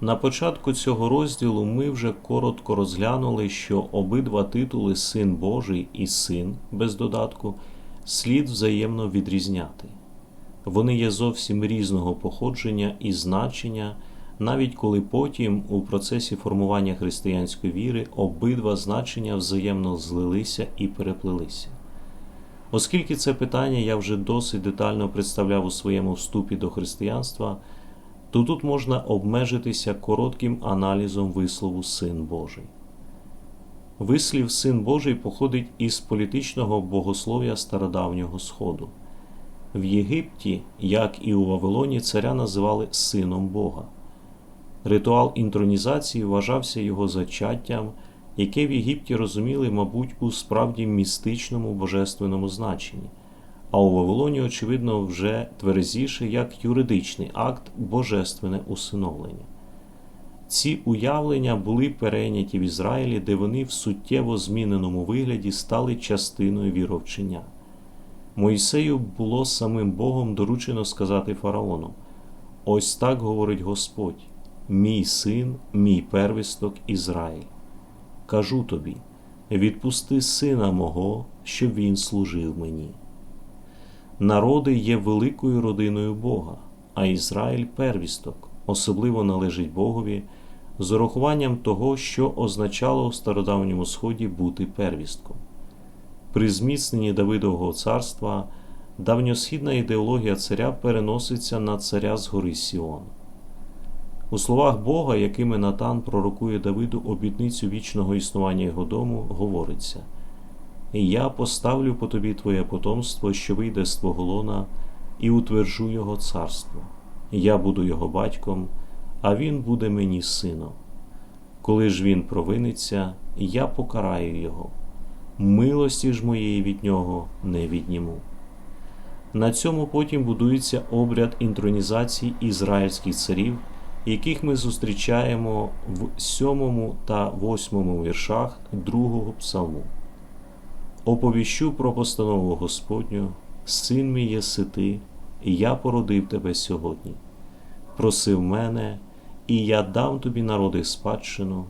На початку цього розділу ми вже коротко розглянули, що обидва титули Син Божий і Син без додатку слід взаємно відрізняти. Вони є зовсім різного походження і значення, навіть коли потім у процесі формування християнської віри обидва значення взаємно злилися і переплилися. Оскільки це питання я вже досить детально представляв у своєму вступі до християнства, то тут можна обмежитися коротким аналізом вислову Син Божий. Вислів Син Божий походить із політичного богослов'я стародавнього Сходу. В Єгипті, як і у Вавилоні, царя називали Сином Бога. Ритуал інтронізації вважався його зачаттям, яке в Єгипті розуміли, мабуть, у справді містичному божественному значенні, а у Вавилоні, очевидно, вже тверезіше як юридичний акт божественне усиновлення. Ці уявлення були перейняті в Ізраїлі, де вони в суттєво зміненому вигляді стали частиною віровчення. Моїсею було самим Богом доручено сказати фараону: Ось так говорить Господь, мій син, мій первісток Ізраїль. Кажу тобі: відпусти сина мого, щоб він служив мені. Народи є великою родиною Бога, а Ізраїль первісток, особливо належить Богові, з урахуванням того, що означало в стародавньому сході бути первістком. При зміцненні Давидового царства давньосхідна ідеологія царя переноситься на царя з гори Сіон. У словах Бога, якими Натан пророкує Давиду обітницю вічного існування його дому, говориться: Я поставлю по тобі твоє потомство, що вийде з твого лона, і утверджу його царство. Я буду його батьком, а він буде мені сином. Коли ж він провиниться, я покараю його милості ж моєї від нього не відніму. На цьому потім будується обряд інтронізації ізраїльських царів, яких ми зустрічаємо в 7 та 8 віршах другого псалму. Оповіщу про постанову Господню, син мій єси ти, і я породив тебе сьогодні. Просив мене, і я дам тобі народи спадщину,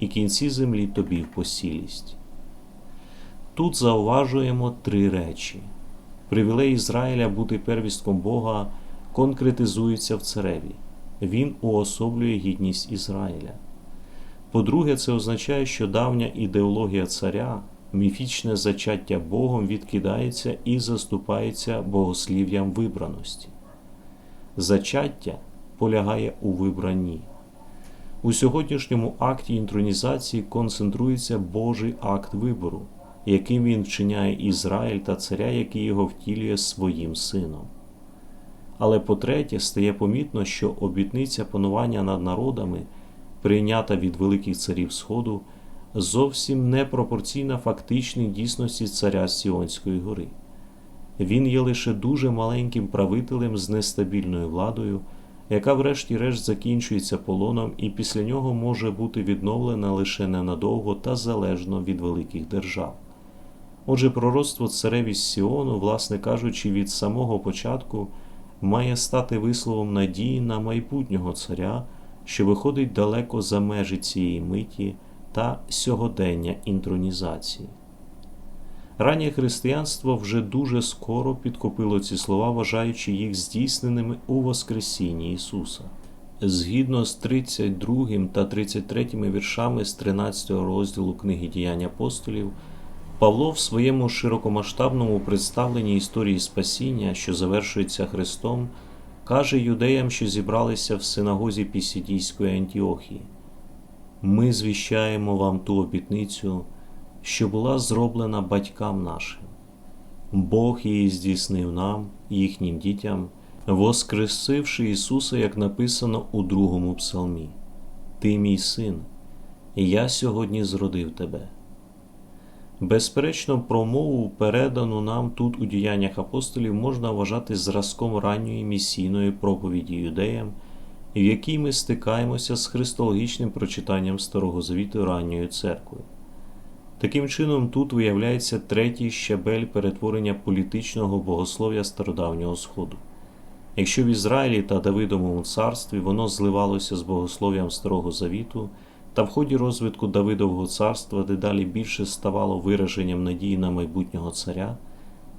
і кінці землі тобі в посілість. Тут зауважуємо три речі. Привілей Ізраїля бути первістком Бога конкретизується в цареві. Він уособлює гідність Ізраїля. По-друге, це означає, що давня ідеологія царя, міфічне зачаття Богом відкидається і заступається богослів'ям вибраності. Зачаття полягає у вибранні. У сьогоднішньому акті інтронізації концентрується Божий акт вибору яким він вчиняє Ізраїль та царя, який його втілює своїм сином. Але по-третє, стає помітно, що обітниця панування над народами, прийнята від великих царів Сходу, зовсім не пропорційна фактичній дійсності царя Сіонської гори. Він є лише дуже маленьким правителем з нестабільною владою, яка, врешті-решт, закінчується полоном і після нього може бути відновлена лише ненадовго та залежно від великих держав. Отже, пророцтво цареві Сіону, власне кажучи, від самого початку має стати висловом надії на майбутнього царя, що виходить далеко за межі цієї миті та сьогодення інтронізації. Раннє християнство вже дуже скоро підкопило ці слова, вважаючи їх здійсненими у Воскресінні Ісуса. Згідно з 32 та 33 віршами з 13 розділу книги діянь апостолів. Павло в своєму широкомасштабному представленні історії спасіння, що завершується Христом, каже юдеям, що зібралися в синагозі Пісідійської Антіохії: Ми звіщаємо вам ту обітницю, що була зроблена батькам нашим. Бог її здійснив нам, їхнім дітям, воскресивши Ісуса, як написано у другому псалмі: Ти мій син, я сьогодні зродив тебе. Безперечно, промову, передану нам тут у діяннях апостолів, можна вважати зразком ранньої місійної проповіді юдеям, в якій ми стикаємося з христологічним прочитанням Старого Завіту ранньої церкви. Таким чином, тут виявляється третій щабель перетворення політичного богослов'я стародавнього Сходу. Якщо в Ізраїлі та Давидовому царстві воно зливалося з богослов'ям Старого Завіту, та в ході розвитку Давидового царства дедалі більше ставало вираженням надії на майбутнього царя,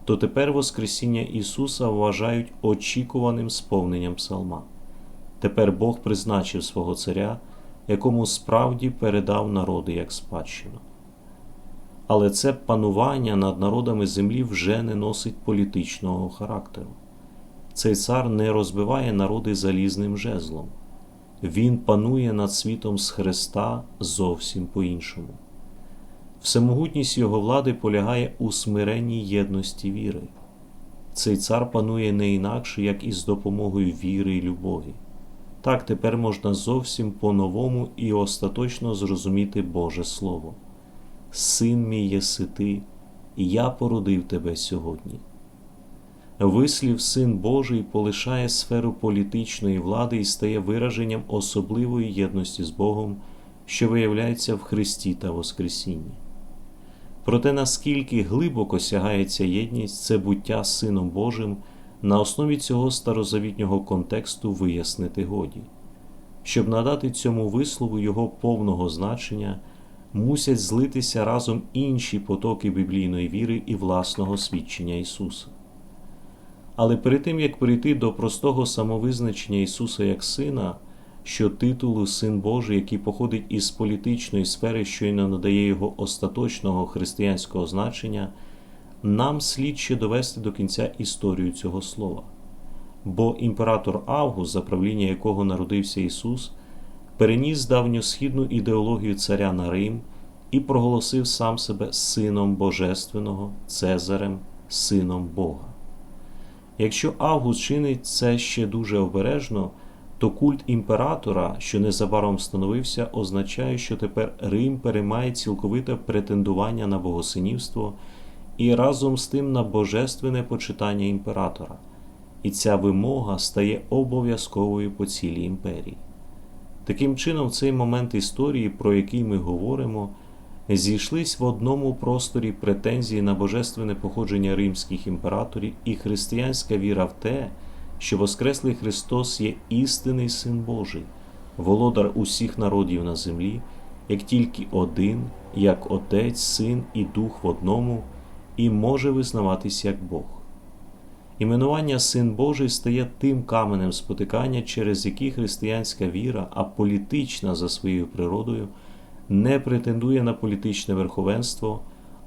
то тепер Воскресіння Ісуса вважають очікуваним сповненням псалма. Тепер Бог призначив свого царя, якому справді передав народи як спадщину. Але це панування над народами землі вже не носить політичного характеру. Цей цар не розбиває народи залізним жезлом, він панує над світом з Христа зовсім по-іншому. Всемогутність його влади полягає у смиренній єдності віри. Цей цар панує не інакше, як і з допомогою віри і любові. Так тепер можна зовсім по-новому і остаточно зрозуміти Боже Слово. Син мій єси ти, я породив тебе сьогодні. Вислів Син Божий полишає сферу політичної влади і стає вираженням особливої єдності з Богом, що виявляється в Христі та Воскресінні. Проте наскільки глибоко сягається єдність це буття Сином Божим, на основі цього старозавітнього контексту вияснити годі. Щоб надати цьому вислову його повного значення, мусять злитися разом інші потоки біблійної віри і власного свідчення Ісуса. Але перед тим як перейти до простого самовизначення Ісуса як Сина, що титулу Син Божий, який походить із політичної сфери, що й не надає його остаточного християнського значення, нам слід ще довести до кінця історію цього слова. Бо імператор Август, за правління якого народився Ісус, переніс давньосхідну ідеологію царя на Рим і проголосив сам себе Сином Божественного, Цезарем, Сином Бога. Якщо Август чинить це ще дуже обережно, то культ імператора, що незабаром встановився, означає, що тепер Рим переймає цілковите претендування на богосинівство і разом з тим на божественне почитання імператора, і ця вимога стає обов'язковою по цілій імперії. Таким чином, цей момент історії, про який ми говоримо, зійшлись в одному просторі претензії на божественне походження римських імператорів і християнська віра в те, що Воскреслий Христос є істинний Син Божий, володар усіх народів на землі, як тільки один, як Отець, Син і Дух в одному, і може визнаватись як Бог. Іменування Син Божий стає тим каменем спотикання, через який християнська віра, а політична за своєю природою, не претендує на політичне верховенство,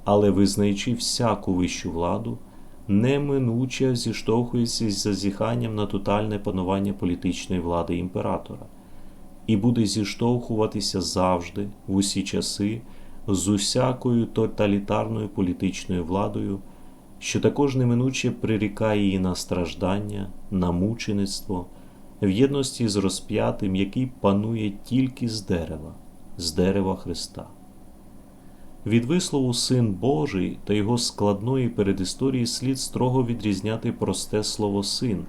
але, визнаючи всяку вищу владу, неминуче зіштовхується з зазіханням на тотальне панування політичної влади імператора, і буде зіштовхуватися завжди, в усі часи, з усякою тоталітарною політичною владою, що також неминуче прирікає її на страждання, на мучеництво, в єдності з розп'ятим, який панує тільки з дерева, з дерева Христа. Від вислову Син Божий та його складної передісторії слід строго відрізняти просте слово Син,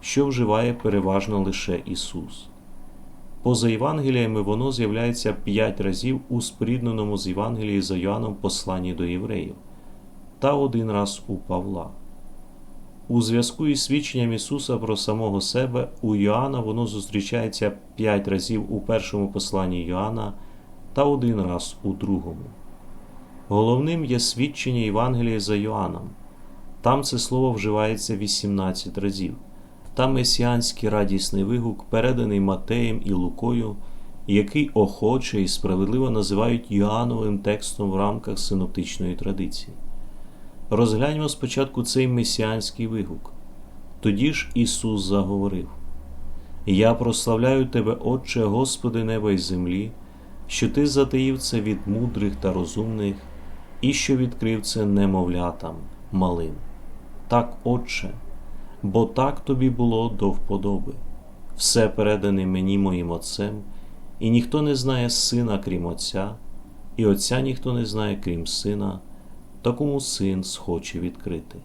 що вживає переважно лише Ісус. Поза Євангеліями воно з'являється п'ять разів у спорідненому з Євангелії за Йоанном посланні до євреїв та один раз у Павла. У зв'язку із свідченням Ісуса про самого себе у Йоанна воно зустрічається п'ять разів у першому посланні Йоанна та один раз у другому. Головним є свідчення Євангелія за Йоанном. Там це слово вживається 18 разів. Там месіанський радісний вигук, переданий Матеєм і Лукою, який охоче і справедливо називають Йоанновим текстом в рамках синоптичної традиції. Розгляньмо спочатку цей месіанський вигук. Тоді ж Ісус заговорив: Я прославляю Тебе, Отче, Господи неба й землі, що Ти затаїв це від мудрих та розумних, і що відкрив це немовлятам малим. Так, Отче, бо так тобі було до вподоби, все передане мені моїм Отцем, і ніхто не знає сина, крім Отця, і Отця ніхто не знає, крім Сина такому син схоче відкрити.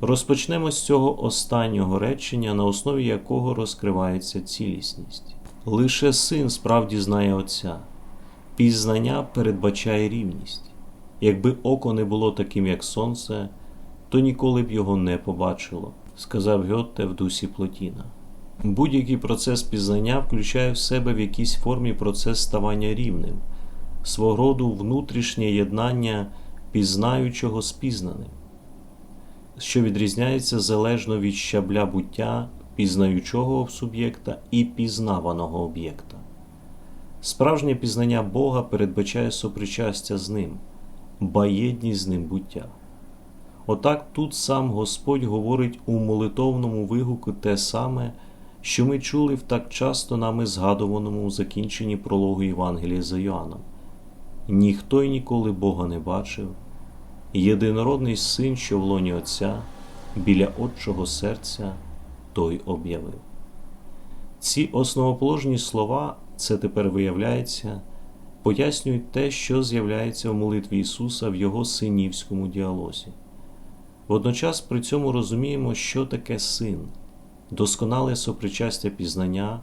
Розпочнемо з цього останнього речення, на основі якого розкривається цілісність. Лише син справді знає Отця, пізнання передбачає рівність. Якби око не було таким, як сонце, то ніколи б його не побачило, сказав Гьотте в дусі Плотіна. Будь-який процес пізнання включає в себе в якійсь формі процес ставання рівним, свого роду внутрішнє єднання пізнаючого з пізнаним, що відрізняється залежно від щабля буття пізнаючого суб'єкта і пізнаваного об'єкта. Справжнє пізнання Бога передбачає сопричастя з ним, баєдність з ним буття. Отак тут сам Господь говорить у молитовному вигуку те саме, що ми чули в так часто нами згадуваному у закінченні прологу Євангелія за Йоанном. Ніхто й ніколи Бога не бачив, єдинородний син, що в лоні Отця, біля Отчого серця, той об'явив. Ці основоположні слова, це тепер виявляється, пояснюють те, що з'являється в молитві Ісуса в Його синівському діалозі. Водночас при цьому розуміємо, що таке син, досконале сопричастя пізнання,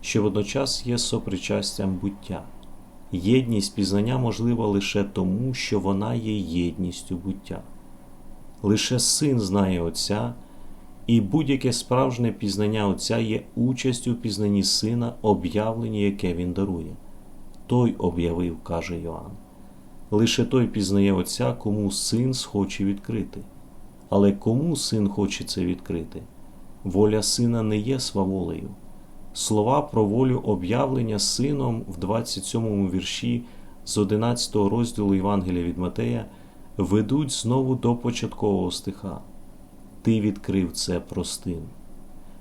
що водночас є сопричастям буття. Єдність пізнання можлива лише тому, що вона є єдністю буття. Лише син знає Отця, і будь-яке справжнє пізнання Отця є участю в пізнанні Сина, об'явленні, яке Він дарує. Той об'явив, каже Йоанн. Лише той пізнає Отця, кому син схоче відкрити. Але кому син хоче це відкрити? Воля сина не є сваволею. Слова про волю об'явлення сином в 27 вірші з 11 розділу Євангелія від Матея ведуть знову до початкового стиха. Ти відкрив це простим.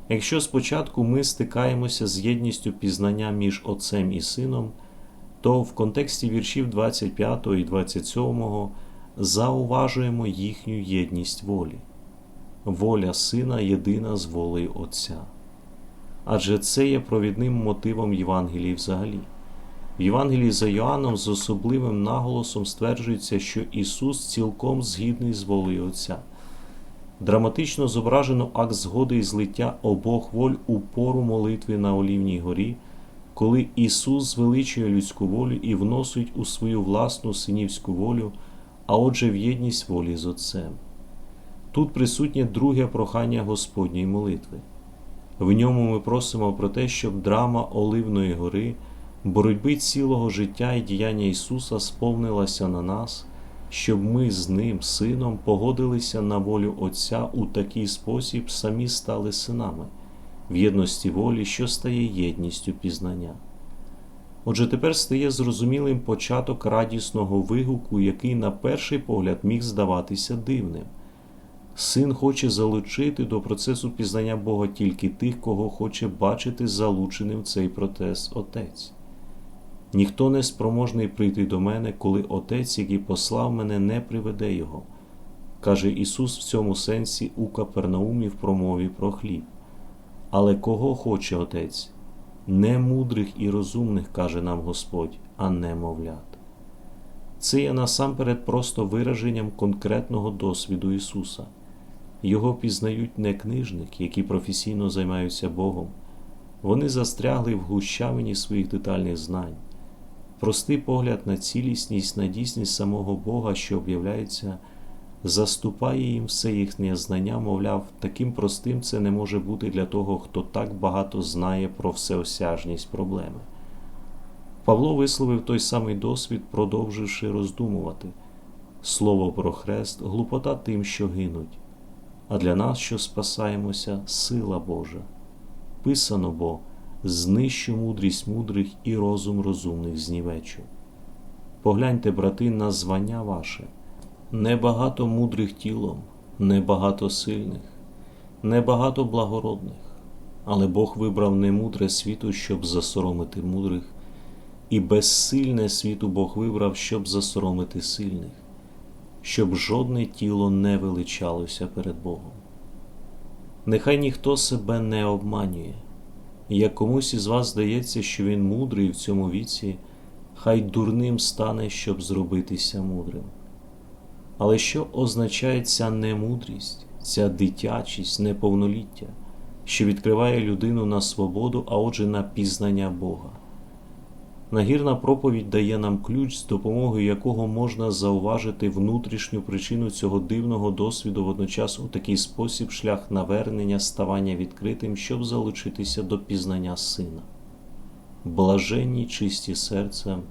Якщо спочатку ми стикаємося з єдністю пізнання між Отцем і Сином, то в контексті віршів 25 і 27 зауважуємо їхню єдність волі. Воля Сина єдина з волею Отця. Адже це є провідним мотивом Євангелії взагалі. В Євангелії за Йоанном з особливим наголосом стверджується, що Ісус цілком згідний з волею Отця. Драматично зображено акт згоди і злиття обох воль у пору молитви на Олівній горі, коли Ісус звеличує людську волю і вносить у свою власну синівську волю, а отже, в єдність волі з Отцем. Тут присутнє друге прохання Господньої молитви. В ньому ми просимо про те, щоб драма Оливної гори, боротьби цілого життя і діяння Ісуса сповнилася на нас, щоб ми з Ним, Сином, погодилися на волю Отця у такий спосіб самі стали синами, в єдності волі, що стає єдністю пізнання. Отже, тепер стає зрозумілим початок радісного вигуку, який на перший погляд міг здаватися дивним. Син хоче залучити до процесу пізнання Бога тільки тих, кого хоче бачити залученим в цей процес Отець. Ніхто не спроможний прийти до мене, коли Отець, який послав мене, не приведе Його, каже Ісус в цьому сенсі у Капернаумі в промові про хліб. Але кого хоче Отець? Не мудрих і розумних, каже нам Господь, а не мовлят. Це є насамперед просто вираженням конкретного досвіду Ісуса. Його пізнають не книжники, які професійно займаються Богом. Вони застрягли в гущавині своїх детальних знань. Простий погляд на цілісність, на дійсність самого Бога, що об'являється, заступає їм все їхнє знання, мовляв, таким простим це не може бути для того, хто так багато знає про всеосяжність проблеми. Павло висловив той самий досвід, продовживши роздумувати слово про хрест, глупота тим, що гинуть, а для нас, що спасаємося, сила Божа. Писано бо знищу мудрість мудрих і розум розумних знівечу. Погляньте, брати, на звання ваше, небагато мудрих тілом, небагато сильних, небагато благородних, але Бог вибрав немудре світу, щоб засоромити мудрих, і безсильне світу Бог вибрав, щоб засоромити сильних, щоб жодне тіло не величалося перед Богом. Нехай ніхто себе не обманює. Як комусь із вас здається, що він мудрий в цьому віці, хай дурним стане, щоб зробитися мудрим. Але що означає ця немудрість, ця дитячість, неповноліття, що відкриває людину на свободу, а отже на пізнання Бога? Нагірна проповідь дає нам ключ, з допомогою якого можна зауважити внутрішню причину цього дивного досвіду водночас у такий спосіб шлях навернення, ставання відкритим, щоб залучитися до пізнання сина. Блаженні чисті серцем,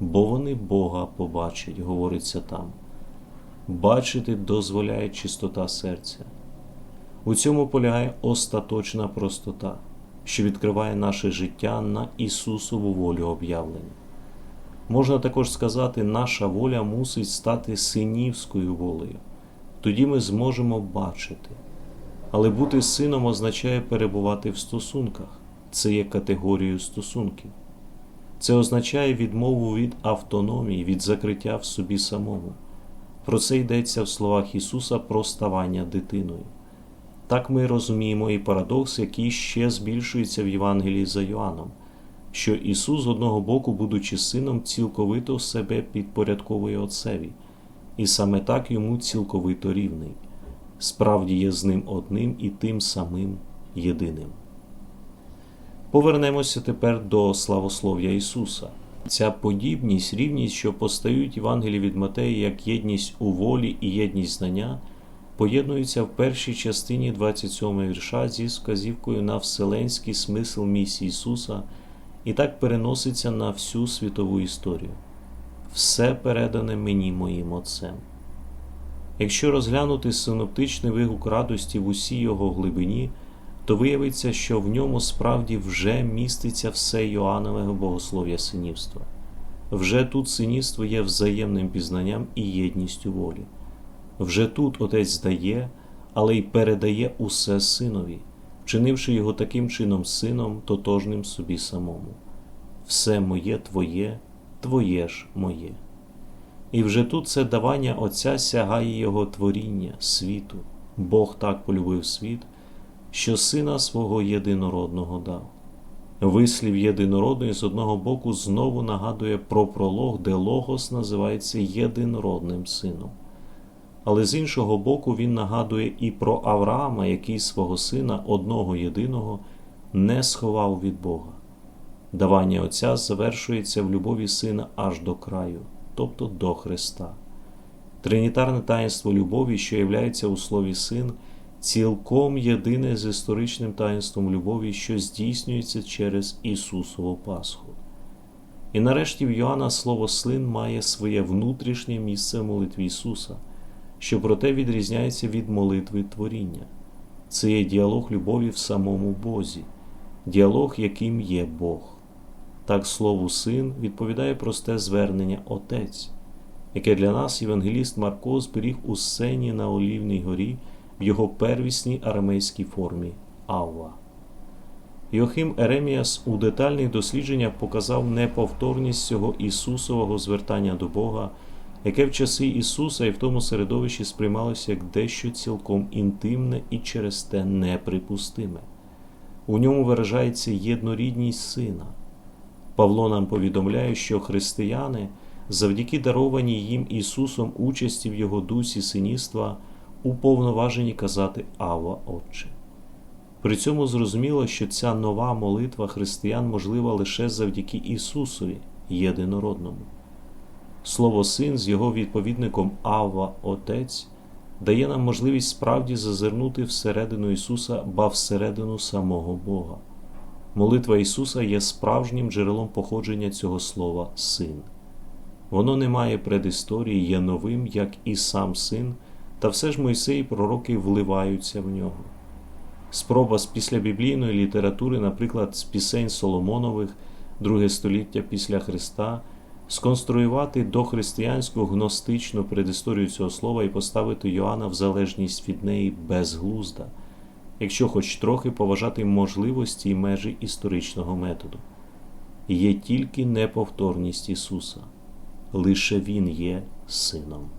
бо вони Бога побачать, говориться там. Бачити дозволяє чистота серця. У цьому полягає остаточна простота, що відкриває наше життя на Ісусову волю об'явлення. Можна також сказати, наша воля мусить стати синівською волею, тоді ми зможемо бачити. Але бути сином означає перебувати в стосунках, це є категорією стосунків. Це означає відмову від автономії, від закриття в собі самому. Про це йдеться в словах Ісуса про ставання дитиною. Так ми розуміємо і парадокс, який ще збільшується в Євангелії за Йоанном, що Ісус, з одного боку, будучи сином, цілковито себе підпорядковує Отцеві, і саме так йому цілковито рівний, справді є з ним одним і тим самим єдиним. Повернемося тепер до славослов'я Ісуса. Ця подібність, рівність, що постають Євангелії від Матея як єдність у волі і єдність знання, поєднуються в першій частині 27 вірша зі вказівкою на вселенський смисл місії Ісуса і так переноситься на всю світову історію. Все передане мені моїм Отцем. Якщо розглянути синоптичний вигук радості в усій його глибині, то виявиться, що в ньому справді вже міститься все Йоаннового богослов'я синівства. Вже тут синівство є взаємним пізнанням і єдністю волі. Вже тут Отець дає, але й передає усе синові, вчинивши його таким чином сином, тотожним собі самому. Все моє Твоє, Твоє ж моє. І вже тут це давання Отця сягає Його творіння, світу. Бог так полюбив світ, що Сина свого єдинородного дав. Вислів єдинородної з одного боку знову нагадує про пролог, де Логос називається єдинородним сином. Але з іншого боку, він нагадує і про Авраама, який свого сина одного єдиного не сховав від Бога. Давання Отця завершується в любові сина аж до краю, тобто до Христа. Тринітарне таїнство любові, що являється у слові син, цілком єдине з історичним таїнством любові, що здійснюється через Ісусову Пасху. І нарешті в Йоанна слово Слин має своє внутрішнє місце в молитві Ісуса, що проте відрізняється від молитви творіння. Це є діалог любові в самому Бозі, діалог, яким є Бог. Так слову син відповідає просте звернення Отець, яке для нас євангеліст Марко зберіг у сцені на Олівній горі в його первісній арамейській формі Авва. Йохим Ереміас у детальних дослідженнях показав неповторність цього Ісусового звертання до Бога, яке в часи Ісуса і в тому середовищі сприймалося як дещо цілком інтимне і через те неприпустиме. У ньому виражається єднорідність Сина. Павло нам повідомляє, що християни, завдяки дарованій їм Ісусом участі в Його дусі синівства, уповноважені казати Ава Отче. При цьому зрозуміло, що ця нова молитва християн можлива лише завдяки Ісусові, єдинородному. Слово Син з його відповідником Ава Отець дає нам можливість справді зазирнути всередину Ісуса, ба всередину самого Бога. Молитва Ісуса є справжнім джерелом походження цього слова Син. Воно не має предісторії, є новим, як і сам син, та все ж Мойсей і пророки вливаються в нього. Спроба з післябіблійної літератури, наприклад, з пісень Соломонових, друге століття після Христа, сконструювати дохристиянську гностичну предісторію цього слова і поставити Йоанна в залежність від неї безглузда, якщо хоч трохи поважати можливості і межі історичного методу. Є тільки неповторність Ісуса, лише Він є Сином.